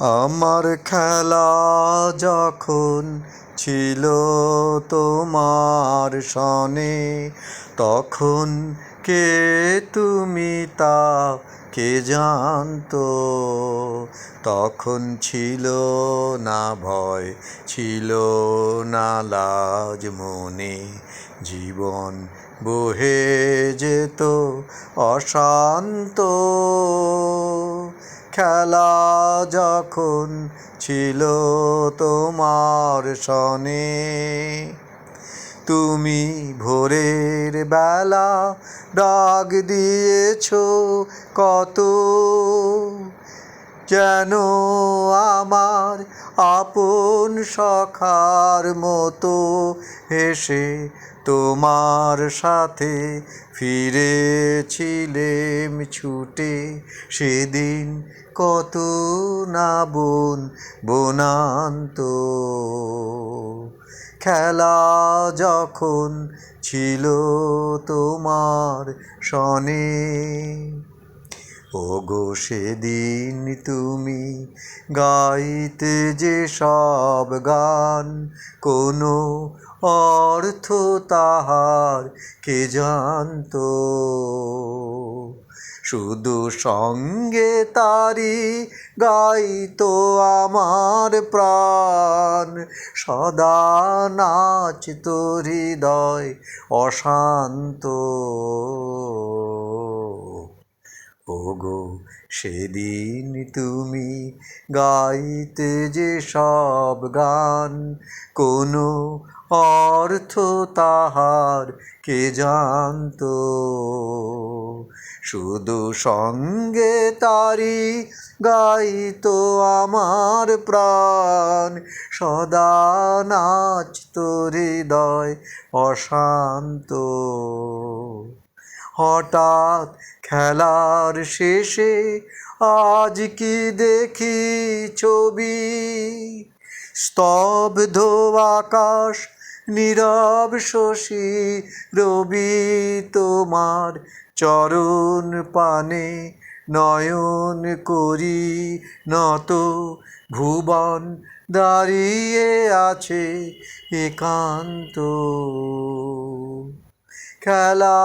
আমার খেলা যখন ছিল তোমার সনে, তখন কে তুমি তা কে জানতো? তখন ছিল না ভয়, ছিল না লাজ মনে, জীবন বহে যেত অশান্ত। খেলা যখন ছিল তোমার সনে তুমি ভোরের বেলা ডাক দিয়েছ কত যেন আমার আপন সখার মতো হেসে তোমার সাথে ফিরেছিলেম ছুটে। সেদিন কত না বোন, বোনান্ত। খেলা যখন ছিল তোমার সনে ওগো সেদিন তুমি গাইতে যে সব গান, কোনো অর্থ তাহার কে জানতো? শুধু সঙ্গে তারি গাইতো আমার প্রাণ, সদা নাচত হৃদয় অশান্ত। ওগো, সেদিন তুমি গাইতে যে সব গান, কোনো অর্থ তাহার কে জানতো? শুধু সঙ্গে তারি গাইত আমার প্রাণ, সদা নাচত হৃদয় অশান্ত। হঠাৎ খেলার শেষে আজ কি দেখি ছবি? স্তব্ধ আকাশ, নীরব শশী, রবি তোমার চরণ পানে নয়ন করি নত। ভুবন দাঁড়িয়ে আছে একান্ত। খেলা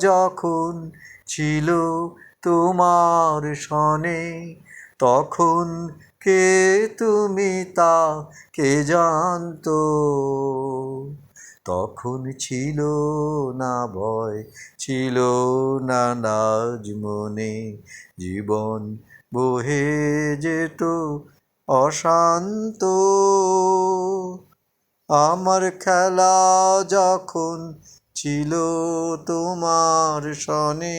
যখন ছিল তোমার সনে, তখন কে তুমি তা কে জানতো? তখন ছিল না ভয়, ছিল না নাজ মনে, জীবন বহে যেত অশান্ত। আমার খেলা যখন ছিল তোমার সনে।